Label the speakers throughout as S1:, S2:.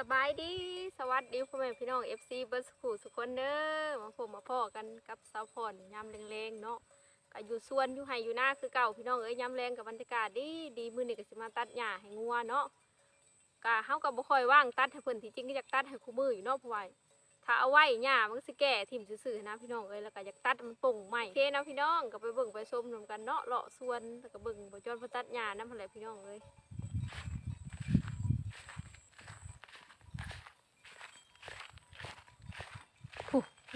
S1: สบายดีสวัสดีพ่อแม่พี่น้อง FC เบิร์สคูสุกคนเด้อมาพบมาพ่อกันกับสาวพรยามแรงๆเนาะก็อยู่สวนอยู่ไห่อยู่หน้าคือเก่าพี่น้องเอ้ยยามแรงกับบรรยากาศดีดีมือนี้ก็สิมาตัดหญ้าให้งัวเนาะก็เฮาก็บ่ค่อยว่างตัดให้เพิ่นที่จริงก็อยากตัดให้คู่มืออยู่เนาะพราะว่าถ้าเอาไว้หญ้ามันก็สิแก่ทิ่มซื่อๆนะพี่น้องเอ้ยแล้วก็อยากตัดมันโป่งใหม่เคนะพี่น้องก็ไปเบิ่งไปชมนำกันเนาะเลาะสวนแล้วก็เบิ่งบ่จอนเพิ่ตัดหญ้านำหั่นแหละพี่น้องเอ้ย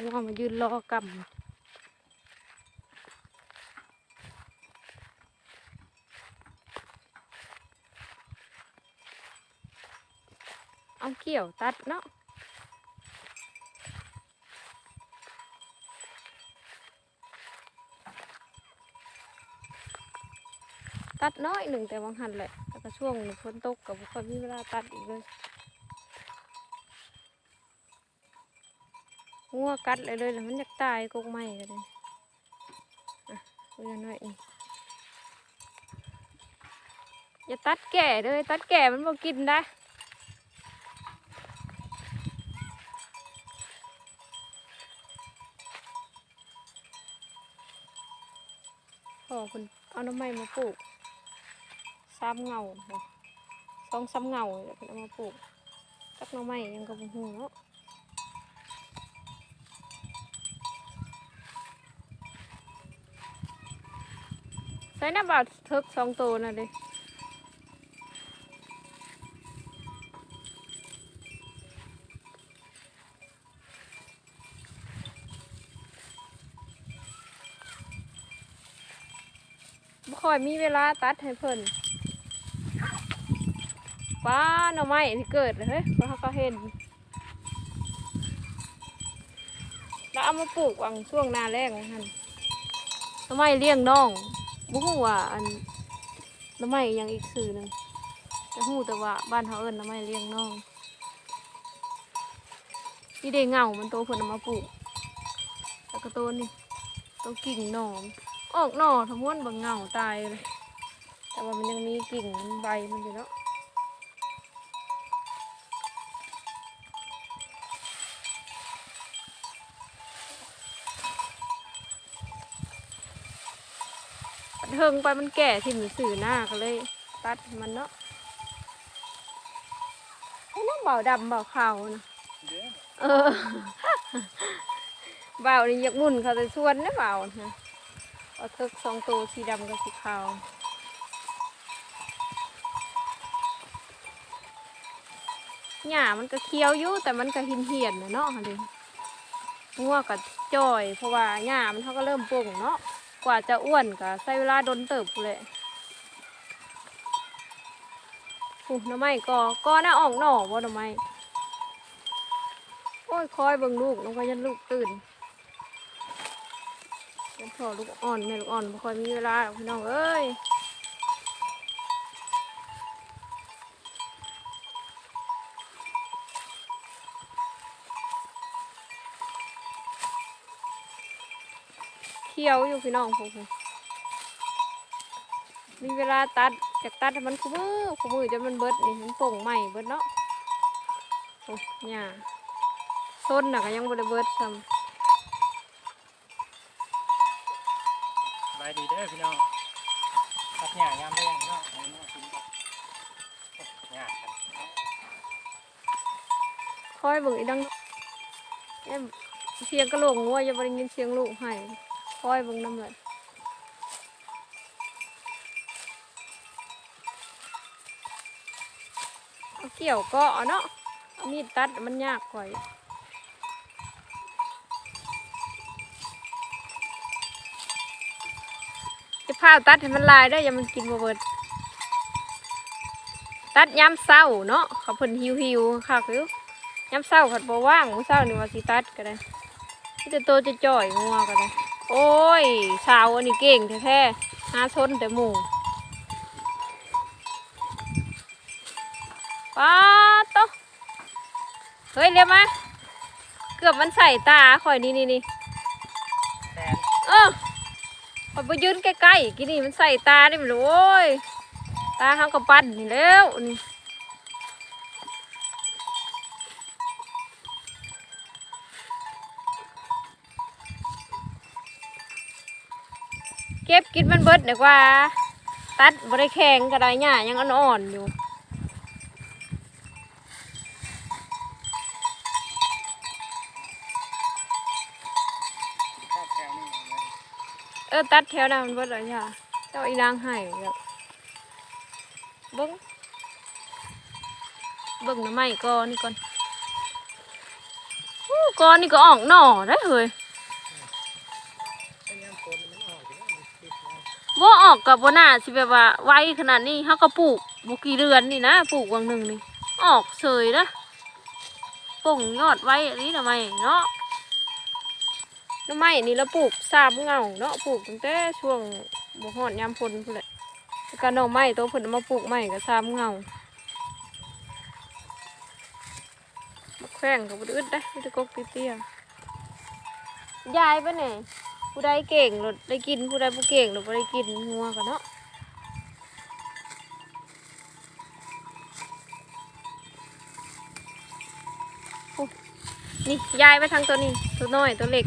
S1: ผู้ว่ามายืนรอกำเอาเกี่ยวตัดเนาะตัดน้อยหนึ่งแต่บางหันแหละแล้วก็ช่วงฝนตกกับคนมีเวลาตัดอีกเลย งัวกัดเลยเลยมันอยากตายกกไม้กันเลยอะเรียนไว้นี่อย่าตัดแก่เลยตัดแก่มันบ่กินได้พ่อคุณเอาน้ำไม้มาปลูกซ้ำเงาบ่สองซ้ำเงาเลยเพิ่นเอามาปลูกตักหน้ำไม้ยังกับหูเนาะ ใส่น้ำบาดเทิกสองตัวน่ะเดิบ่ค่อยมีเวลาตัดให้เพิ่นป้าหน่อไม้ที่เกิดเฮ้ยเพราะเขาก็เห็นแล้วเอามาปลูกวังช่วงหนาแรกนั่นหน่อไม้เลี้ยงน้อง บ่ฮู้ว่าอันน้ำไม้อยังอีกสื่อหนึ่งแต่ฮู้แต่ว่าบ้านเขาเอิ้นหน่อไม้เลี้ยงน้องนี่เด้เงามันโตเพิ่นเอามาปลูกแล้วก็โตนี่โตกิ่งหน่อมออกหน่อทั้งม้วนบางเงาตายเลยแต่ว่ามันยังมีกิ่งใบมันอยู่เนาะ เทิงไปมันแก่ที่มันสื่อหน้าก็เลย ตัดมันเนาะไอ้น้องเบาดำเบาขาวนะเออเบานี่อยากหมุนเขาจะชวนนะเบานะเอาเทิกสองตัวสีดำกับสีขาวหญ้ามันก็เคี้ยวอยู่แต่มันก็หินเหียนๆนะเนาะค่ะเดิงัวกับจ่อยเพราะว่าหญ้ามันเขาก็เริ่มป่งเนาะก ว่าจะอ้วนก็ใช้เวลาโดนเติบพู้นแหละอู้หน้ำไม้กอก็น่าออกหน่อบ่หน้ำไม้โอ้ยคอยเบิ่งลูกลงไปยันลูกตื่นยันพอลูกอ่อนแม่ลูกอ่อนบ่ค่อยมีเวลาพี่น้องเอ้ย เคี้ยวอยู่พี่น้องพวกผมมีเวลาตัดจากตัดให้มันคุ้มือคุ้มือจนมันเบิดนี่มันโป่งใหม่เบิดเนาะโอ้เนี่ยส้นน่ะก็ยังบ่ได้เบิดซ้
S2: สบายดีเด้อพี่น้องทักหญ้ายามแรงพี่น้องเอาหญ้ากินก่อนหญ้ากันำ
S1: คอยเบิ่งอีดังเอ็มเสียงกระโหลกงัวอย่าบ่ได้ยินเสียงลูกให้ คอยบิ่งน้ำเลยเอาเกี่ยวก็เอาเนาะมีดตัดมันยากกว่าอีกจะพาตัดให้มันลายได้ย่ามันกินบ่เบิดตัดย้ำเศร้าเนาะเขาเพิ่นหิวหิวค่ะคือย้ำเศร้าผัดบว่างมื้อเศร้านี่ว่าสิตัดก็ได้ที่จะโตจะจ่อยงัวก็ได้ โอ้ยสาวอันนี้เก่งแท้ๆหาชนแต่หมู่ป้าดโตะเฮ้ยเรียกมาเกือบมันใส่ตาข่อยนี่นี่นี่
S2: แทน
S1: เออข่อยไปยืนใกล้ๆกินนี่มันใส่ตาได้ไหมลูกโอ้ยตาเขาก็ปั้นนี่แล้วนี่ เก็บกินมันเบิดเดี๋ยวว่า ตัดบ่ได้แข็งก็ได้หญ้ายังอ่อนๆอยู่
S2: ชอบแถวนี้นะ
S1: เออตัดแถวนั้นมันเบิดเลยค่ะเจ้าอีนางให้แบบเบิ้งเบิ้งหน้ำไม้ก่อนนี่ก่อนอู้ก่อนนี่ก็ออกหน่อได้อเฮ้ย
S2: ไอ้ย่ำคนมันออกอยู่แล้วมันติดแล้ ว่า
S1: ออกกับว่าน่าสิแบบว่าไวขนาดนี้เขาก็ปลูกบุกี่เดือนนี่นะปลูกวังหนึ่งนี่ออกเสยนะป่งยอดไว้อันนี้ทำไมเนาะหน้ำไม้นี่เราปลูกสามเงาเนาะปลูกตั้งแต่ช่วงบ่ฮอดยามพลพุ่นแหละแล้วก็หน่อไม้ตัวพิ่นมาปลูกใหม่ก็สามเงาแข้งกับบ่ได้อึดได้ไม่ได้กกเตี้ยยายปไหน ผู้ใดเก่งหรดได้กินผู้ใดผู้เก่งหรดบ่ได้กินงัวกันเนาะนี่ย้ายไปทางตัวนี้ตัวน้อยตัวเล็ก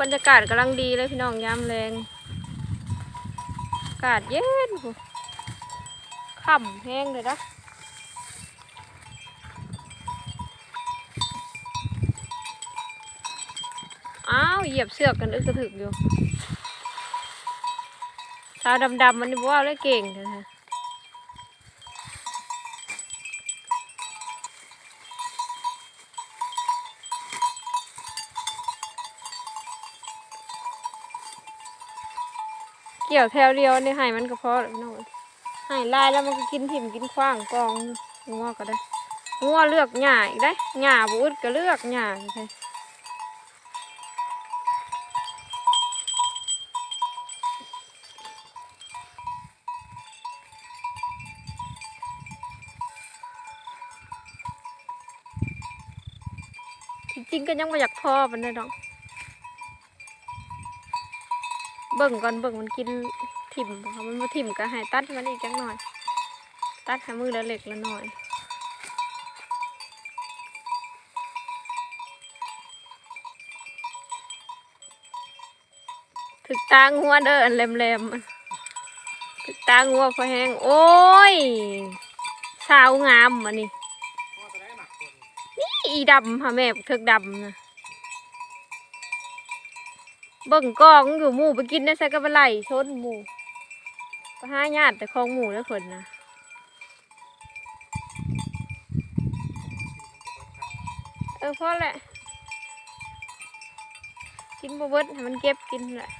S1: บรรยากาศกำลังดีเลยพี่น้องยามแรง อากาศเย็นค่ำแห้งเลยนะ อ้าวเหยียบเสือกกันอึกกระถึกอยู่สาวดำๆมันนี่บ่ว่าเลยเก่งเถอะนะเกี่ยวแถวเดียวนี่ให้มันก็พอแล้วพี่น้องให้ลายแล้วมันก็กินถิ่มกินขว้างกองงัวก็ได้งัวเลือกหญ้าอีกได้หญ้าบุดก็เลือกหญ้าใช่ จริงๆก็ยังไม่อยากพอมันเลยดอกเบิ่งก่อนเบิ่งมันกินถิ่มบ่ค่ะมันมาถิ่มก็ให้ตัดมันอีกจังหน่อย ตัดให้มือละเล็กละหน่อยถึกตางัวเด้ออันแหลมๆมันถึกตางัวพอแห้งโอ้ยสาวงามอันนี้
S2: อีดำ
S1: ค่ะแม่เถิกดำนะเบิ่งกองอยู่หมูไปกินได้ใส่กระไหลชนหมูก็ห้าญาติแต่ของหมูแล้วคนนะเออพอแหละ กินบเบิดให้มันเก็บกินแหละ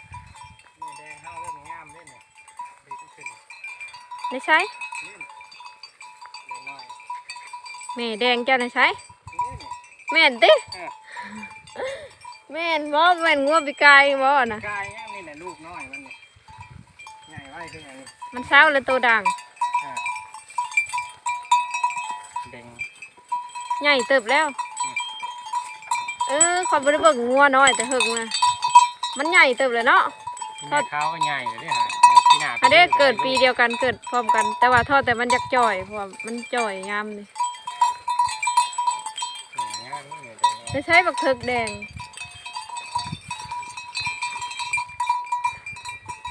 S2: แดงเข้าเริ่มงามเล่นเนี่ยดีขึ้น
S1: ในใช้
S2: อ
S1: แม่แดงจ้าในใช้ แม่นติ
S2: เออ
S1: แม่นบ่แม่นงัวปีกายบ่นะ
S2: กายเนี่ยนี่แหละลูกน้อยมันเนี่ยใหญ่ไว้ขึ้นอย่างนี้
S1: มันเช้าเลยตัวดัง
S2: อ่าแดง
S1: ใหญ่เติบแล้วเออคอยบริเบิกงัวน้อยแต่หึงนะมันใหญ่เติบเลยเนาะ
S2: แม่เขาก็ใหญ่เลยเนี่ยฮะเดี๋ยวปีหน้า
S1: อันนี้เกิดปีเดียวกันเกิดพร้อมกัน แต่ว่าทอดแต่มันอยากจ่อยเพราะว่ามันจ่อยงามเลย
S2: อืมงามนี่เนี่ยแดง
S1: จะใช้บักเถิกแดง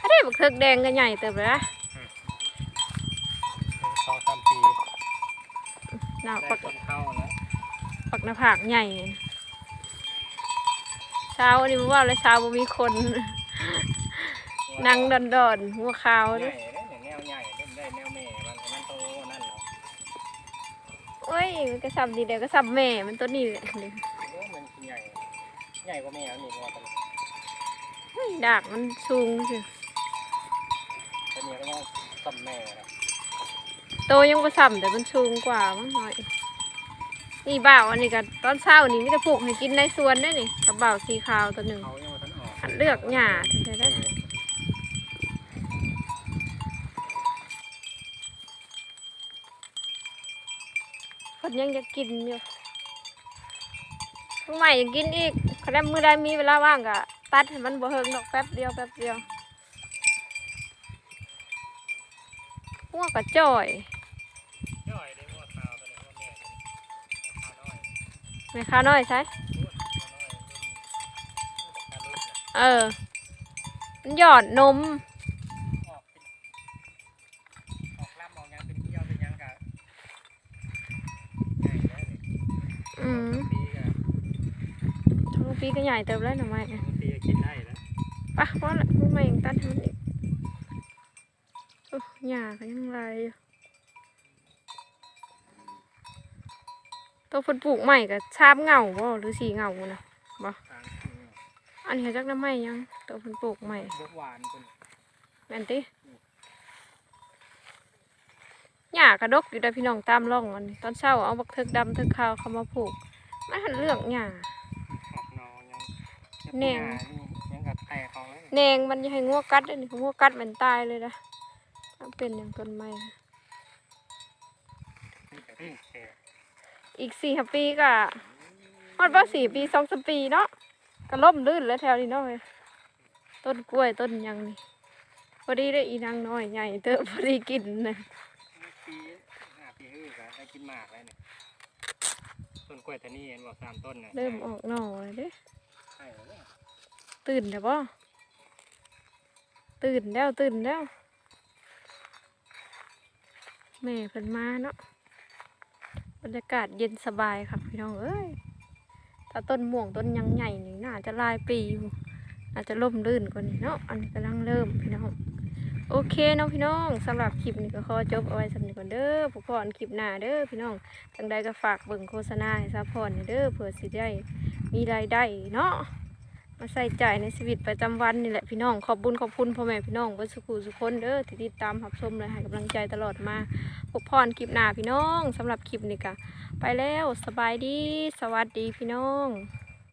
S1: อันนี้บักเถิกแดงก็ใหญ่เติบเลยนะ
S2: สองสามปี
S1: หน้า
S2: ได้
S1: ปัก
S2: คนเข้านะ
S1: ปักหน้าผากใหญ่เช้านี่บ่ว่าเลยเช้าบ่มีคนนั่งดอนดอนๆหัวขาว
S2: ให
S1: เด้
S2: ญ่เลยเนี่ยแนวใหญ่เล่นได้แนวแม่มันมันโตนั่นเหรอ
S1: โอ้ยมันก็สับดีเดียวก็สับแม่มันตัวนี้แหละ
S2: โอ้มันใหญ่ใหญ่กว่าแม่มันอีกว่าตอนนี้
S1: เฮ้ยดากมันสูงสิ
S2: ตอนนี้ก็ต้องสัมแม่ครับ
S1: โตยังประสัมแต่มันสูงกว่ามั้งหน่อยนี่บ่าวอันนี้ก็ตอนเช้านี่ไมแต่ได้ปลูกให้กินในสวนได้นี่กับบ่าวสีขาวตัวหนึ่ง
S2: เขายังมาทันออก
S1: หัดเลือกหญ้าถึงจะได้คนยังจะกินอยู่ ทำไมยังกินอีกคะแนนมือได้มีเวลาว่างก็ตัดให้มันบ่เฮิงดอกแป๊บเดียวแป๊บเดียวหัวกระจ่อย
S2: ย่อยได้หมดขาวตอนนี้ว่าแม่ขาวน้อย
S1: แม่ค้าน้อยใช่
S2: ขาวน้อยเล่นการรุ่นนะ
S1: เออมันหยอดนม
S2: ออกเป็นออกลำออกหยังเป็นเที่ยวเป็นหยังกะใหญ่แล้วนี่
S1: อืม
S2: ปีกะ
S1: ท้อง ปีก็ใหญ่เติบแล้วหน่อไม้
S2: บางปีก็กินได้แล้ว
S1: ปะเพราะละมันไม่ยังตัดให้มันอีกโอ้หญ้าก็ยังไรอยู่ตัวเพิ่นปลูกใหม่กับชาบเหงาบ่หรือสีเหงานะ
S2: ทางคือ
S1: อันนี้จักน้ำไม้ยังตัวเพิ่นปลูกใหม่
S2: บกหวานคน
S1: แม่นติหญ้ากระดกอยู่ได้อพี่น้องตามร่องอันนี้ตอนเช้าเอาบักเทิกดำเทิกขาวเข้ามาปลูกมันหันเลือกหญ้า
S2: ออกนอยัง
S1: แหน่ง
S2: ยังกับไข่เขาเลย
S1: แหนงมันอย่าให้งัวกัดเด้อนี่งัวกัดมันตายเลยนะมันเป็นอย่างต้นไม้อีกสี่ปีก็ฮอดว่าสี่ปีสองสามปีเนาะก็ล่มลื่นแล้วแถวนี้เนาะเว้ยต้นกล้วยต้นหยังนี่พอดีได้อีนางน้อยใหญ่เตอะพอดีกินนะ
S2: ปีห้าปีฮื้อก็ได้กินหมากแล้วเนี่ยต้นกล้วยตานี่เห็นบอกสามต้นเนี่ย
S1: เริ่มออกหน่อเลยเด้
S2: ใช่แล้วเนี่ย
S1: ตื่นแล้วบ่ตื่นแล้วตื่นแล้วแม่เพิ่นมาเนาะบรรยากาศเย็นสบายครับพี่น้องเอ้ยถ้าต้นม่วงต้นยังใหญ่นี่น่าจะลายปีอยู่อาจจะล่มลื่นกว่านี้เนาะอันนี้กำลังเริ่มพี่น้อง โอเคน้องพี่น้องสำหรับคลิปนี้ก็ขอจบเอาไว้สำหรับก่อนเด้อผู้พรคลิปหน้าเด้อพี่น้องจังใดก็ฝากเบิ่งโฆษณาให้ซัพพอร์ตหน่อยเด้อเผื่อสิได้มีรายได้เนาะมาใส่ใจในชีวิตประจำวันนี่แหละพี่น้องขอบบุญขอบคุณพ่อแม่พี่น้องเบนสุขุสุขคนเด้อที่ติดตามรับชมและให้กำลังใจตลอดมาพบพรคลิปหน้าพี่น้องสำหรับคลิปนี้ก็ไปแล้วสบายดี สวัสดีพี่น้อง